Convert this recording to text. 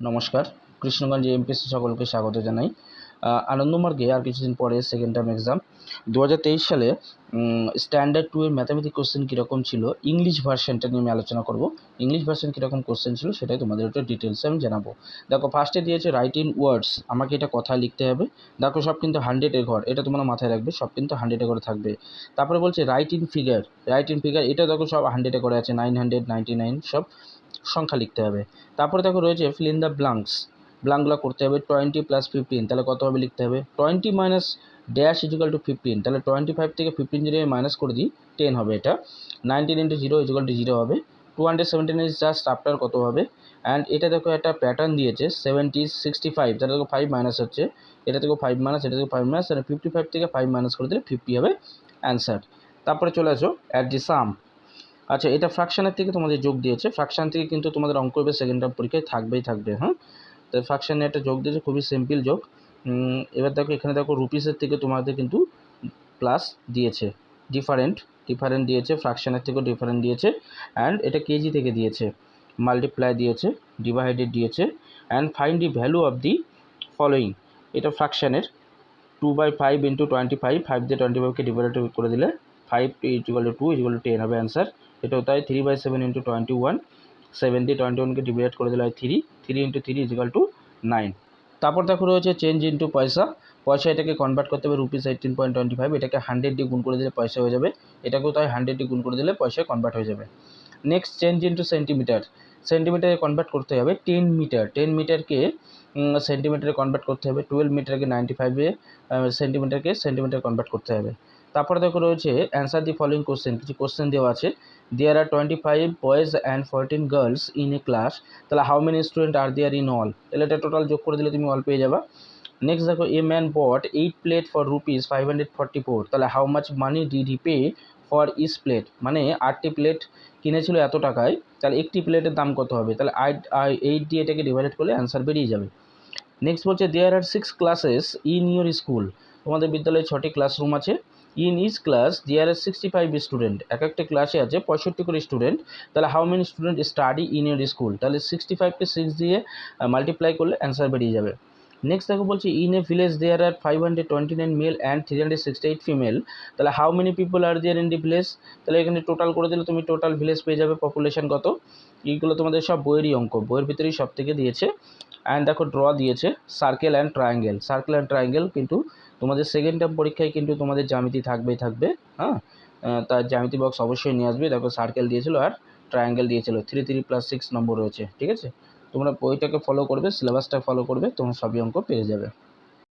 নমস্কার। কৃষ্ণগঞ্জ এমপিসি সকলকে স্বাগত জানাই। আনন্দমার্গে আর কিছুদিন পরে সেকেন্ড টার্ম এক্সাম দু সালে স্ট্যান্ডার্ড টু এর ম্যাথামেটিক কোশ্চেন কীরকম ছিল ইংলিশ ভার্সনটা নিয়ে আমি আলোচনা করব। ইংলিশ ভার্সন কীরকম কোশ্চেন ছিল সেটাই তোমাদের একটু ডিটেলসে আমি জানাব। দেখো ফার্স্টে দিয়েছে রাইট ইন ওয়ার্ডস আমাকে এটা কথায় লিখতে হবে। দেখো, সব কিন্তু হান্ড্রেডের ঘর, এটা তোমরা মাথায় রাখবে, সব কিন্তু হান্ড্রেডে করে থাকবে। তারপরে বলছে write in figure write in figure এটা দেখো সব হান্ড্রেডে করে আছে নাইন হান্ড্রেড নাইনটি নাইন সব। সংখ্যা লিখতে হবে। তারপরে দেখো রয়েছে ফিল ইন দ্য ব্লাঙ্কস ব্লাঙ্কগুলো করতে হবে টোয়েন্টি প্লাস ফিফটিন তাহলে কত হবে লিখতে হবে? Twenty minus dash is equal to fifteen তাহলে টোয়েন্টি ফাইভ থেকে ফিফটিন যদি আমি মাইনাস করে দিই টেন হবে এটা। Nineteen into zero is equal to zero হবে। Two hundred seventeen is just after কত হবে? অ্যান্ড এটা দেখো একটা প্যাটার্ন দিয়েছে সেভেন্টি সিক্সটি ফাইভ তাহলে দেখো ফাইভ মাইনাস হচ্ছে। এটা থেকে ফাইভ মাইনাস এটা থেকে ফাইভ মাইনাস তাহলে ফিফটি ফাইভ থেকে ফাইভ মাইনাস করে দিলে ফিফটি হবে। অ্যান্সার তারপরে চলে আসো অ্যাট দি সাম আচ্ছা এটা ফ্র্যাকশনের থেকে তোমাদের যোগ দিয়েছে। ফ্র্যাকশন থেকে কিন্তু তোমাদের অঙ্ক হবে সেকেন্ড টার্ম পরীক্ষায় থাকবেই, থাকবে হ্যাঁ? তো ফ্র্যাকশনে একটা যোগ দিয়েছে, খুবই সিম্পল যোগ। এবার দেখো, এখানে দেখো রুপিসের থেকে তোমাদের কিন্তু প্লাস দিয়েছে। ডিফারেন্ট ডিফারেন্ট দিয়েছে ফ্র্যাকশনের থেকেও ডিফারেন্ট দিয়েছে। অ্যান্ড এটা কেজি থেকে দিয়েছে। মাল্টিপ্লাই দিয়েছে ডিভাইডেড দিয়েছে। And find the value of the following এটা ফ্র্যাকশনের two by five into twenty five five দিয়ে টোয়েন্টি ফাইভকে ডিভাইড করে দিলে five is equal to two ten হবে অ্যান্সার এটাও তাই three by seven into twenty one seven দিয়ে টোয়েন্টি ওয়ানকে ডিভাইড করে দিলে হয় three three into three is equal to nine তারপর দেখো রয়েছে চেঞ্জ ইন্টু পয়সা। পয়সা এটাকে কনভার্ট করতে হবে rupees eighteen point twenty five এটাকে হান্ড্রেড দিয়ে গুণ করে দিলে পয়সা হয়ে যাবে। এটাকেও তাই হান্ড্রেড দিয়ে গুণ করে দিলে পয়সা কনভার্ট হয়ে যাবে। নেক্সট চেঞ্জ ইন্টু সেন্টিমিটার সেন্টিমিটারে কনভার্ট করতে হবে টেন মিটার টেন মিটারকে সেন্টিমিটারে কনভার্ট করতে হবে। টুয়েলভ মিটারকে নাইনটি ফাইভে সেন্টিমিটারকে সেন্টিমিটার কনভার্ট করতে হবে। তারপরে দেখো রয়েছে অ্যান্সার দি ফলোইং কোশ্চেন কিছু কোশ্চেন দেওয়া আছে। There are twenty five boys and fourteen girls in a class তাহলে how many student are there in all তাহলে এটা টোটাল যোগ করে দিলে তুমি অল পেয়ে যাবা। নেক্সট দেখো a man bought eight plate for rupees five hundred forty four তাহলে how much money did he pay for each plate মানে আটটি প্লেট কিনেছিল এত টাকায়, তাহলে একটি প্লেটের দাম কত হবে? তাহলে আট এইট দিয়ে এটাকে ডিভাইডেড করলে অ্যান্সার বেরিয়ে যাবে। নেক্সট বলছে there are six classes in your school তোমাদের বিদ্যালয়ে ছটি ক্লাসরুম আছে। In each class there are sixty five student এক একটা ক্লাসে আছে পঁয়ষট্টি করে স্টুডেন্ট তাহলে how many student study in your school তাহলে সিক্সটি ফাইভকে সিক্স দিয়ে মাল্টিপ্লাই করলে অ্যান্সার বেরিয়ে যাবে। নেক্সট দেখো বলছি in a village there are five hundred twenty nine male and three hundred sixty eight female তাহলে how many people are there in the village তাহলে এখানে টোটাল করে দিলে তুমি টোটাল ভিলেজ পেয়ে যাবে পপুলেশন কত? এইগুলো তোমাদের সব বইয়েরই অঙ্ক, বইয়ের ভিতরেই সব থেকে দিয়েছে। অ্যান্ড দেখো ড্র দিয়েছে circle and triangle circle and triangle কিন্তু তোমাদের সেকেন্ড টার্ম পরীক্ষায় কিন্তু তোমাদের জ্যামিতি থাকবেই থাকবে হ্যাঁ? তার জ্যামিতি বক্স অবশ্যই নিয়ে আসবে। দেখো সার্কেল দিয়েছিল আর ট্রায়াঙ্গেল দিয়েছিল। Three three plus six number রয়েছে, ঠিক আছে? তোমরা বইটাকে ফলো করবে সিলেবাসটা ফলো করবে তোমরা সবই অঙ্ক পেয়ে যাবে।